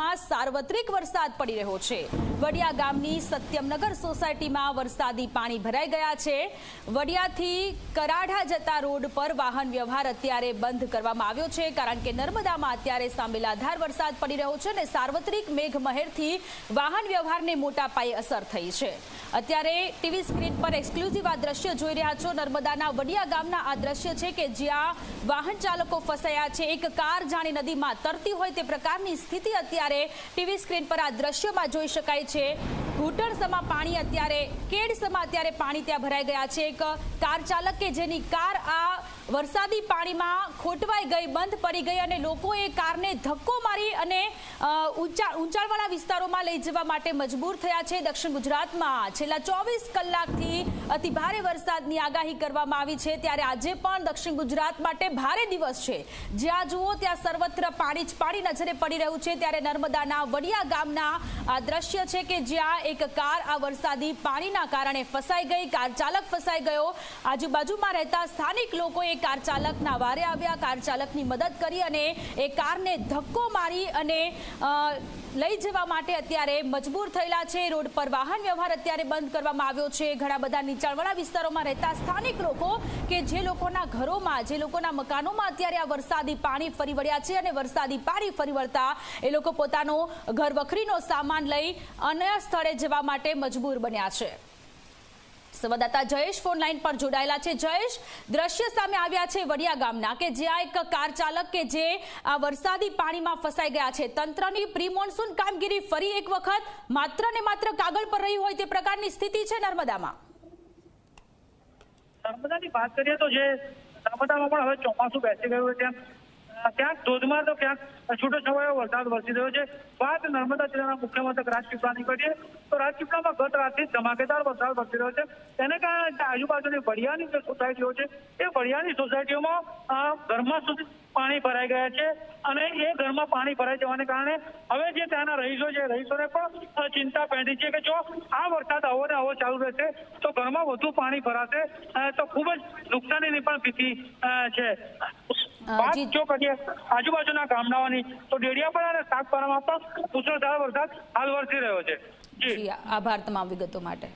વિસ્તારોમાં સાર્વત્રિક વરસાદ પડી રહ્યો છે. વડિયા ગામની સત્યમનગર સોસાયટીમાં વરસાદી પાણી ભરાઈ ગયા છે. વડિયાથી કરાઢા જતા રોડ પર વાહન વ્યવહાર અત્યારે બંધ કરવામાં આવ્યો છે, કારણ કે નર્મદામાં અત્યારે સાંબેલાધાર વરસાદ પડી રહ્યો છે અને સાર્વત્રિક મેઘમહેરથી વાહન વ્યવહારને મોટા પાયે અસર થઈ છે. અત્યારે ટીવી સ્ક્રીન પર એક્સક્લુઝિવ આ દ્રશ્ય જોઈ રહ્યા છો. નર્મદાના વડિયા ગામના આ દ્રશ્ય છે કે જ્યાં વાહન ચાલકો ફસાયા છે. એક કાર જાણે નદીમાં તરતી હોય તે પ્રકારની સ્થિતિ અત્યારે ટીવી સ્ક્રીન પર આ દ્રશ્યમાં જોઈ શકાય છે. ઘૂંટણસમાં પાણી અત્યારે, કેડસમાં અત્યારે પાણી ત્યાં ભરાઈ ગયા છે. એક કાર ચાલક કે જેની કાર આ વરસાદી પાણીમાં ખોટવાઈ ગઈ, બંધ પડી ગઈ અને લોકોએ કારને ધક્કો મારી અને ઊંચા, ઊંચાણવાળા વિસ્તારોમાં લઈ જવા માટે મજબૂર થયા છે. દક્ષિણ ગુજરાતમાં છેલ્લા ચોવીસ કલાકથી અતિ ભારે વરસાદની આગાહી કરવામાં આવી છે. ત્યારે આજે પણ દક્ષિણ ગુજરાત માટે ભારે દિવસ છે. જ્યાં જુઓ, ત્યાં સર્વત્ર પાણી જ પાણી નજરે પડી રહ્યું છે. ત્યારે નર્મદાના વડિયા ગામના આ દ્રશ્ય છે કે જ્યાં એક કાર આ વરસાદી પાણીના કારણે ફસાઈ ગઈ. કાર ચાલક ફસાઈ ગયો. આજુબાજુમાં રહેતા સ્થાનિક લોકોએ કાર ચાલકના વારે આવ્યા કાર ચાલકની મદદ કરી અને એ કારને ધક્કો મારી અને લઈ જવા માટે અત્યારે મજબૂર થયેલા છે. રોડ પર વાહન વ્યવહાર અત્યારે બંધ કરવામાં આવ્યો છે. ઘણા બધા નીચાણવાળા વિસ્તારોમાં રહેતા સ્થાનિક લોકો કે જે લોકોના ઘરોમાં, જે લોકોના મકાનોમાં અત્યારે આ વરસાદી પાણી ફરી વળ્યા છે અને વરસાદી પાણી ફરી વળતા એ લોકો પોતાનો ઘર વખરીનો સામાન લઈ અન્ય સ્થળે જવા માટે મજબૂર બન્યા છે. સંવાદદાતા જયેશ ફોનલાઈન પર જોડાયેલા છે. જયેશ, દ્રશ્ય સામે આવ્યા છે વડિયા ગામના કે જ્યાં એક કાર ચાલક કે જે આ વરસાદી પાણીમાં ફસાઈ ગયા છે. તંત્રની પ્રી મોન્સૂન કામગીરી ફરી એક વખત માત્ર ને માત્ર કાગળ પર રહી હોય તે પ્રકારની સ્થિતિ છે નર્મદામાં. નર્મદાની વાત કરીએ તો જે નર્મદામાં પણ હવે ચોમાસું બેસી ગયું છે ક્યાંક ધોધમાર તો ક્યાંક છૂટો છવાયો વરસાદ વરસી રહ્યો છે. વાત નર્મદા જિલ્લાના મુખ્ય મથક રાજપીપળાની કરીએ તો રાજપીપળામાં ગત રાતથી ધમાકેદાર વરસાદ વરસી રહ્યો છે. તેને કારણે આજુબાજુની વડિયાની જે સોસાયટીઓ છે, એ વડિયાની સોસાયટીઓમાં ઘરમાં સુધી પાણી ભરાઈ ગયા છે અને એ ઘરમાં પાણી ભરાઈ જવાને કારણે હવે જે ત્યાંના રહીશો છે રહીશોને પણ ચિંતા પેંડી છે કે જો આ વરસાદ આવો ને આવો ચાલુ રહેશે તો ઘરમાં વધુ પાણી ભરાશે તો ખૂબ જ નુકસાનીની પણ ભીતિ છે. વાત જો. કરીએ આજુબાજુના ગામડાઓની તો ડેડિયાપાડા અને સાગબારામાં પણ મુસળધાર વરસાદ હાલ વરસી રહ્યો છે. જી આભાર તમામ વિગતો માટે.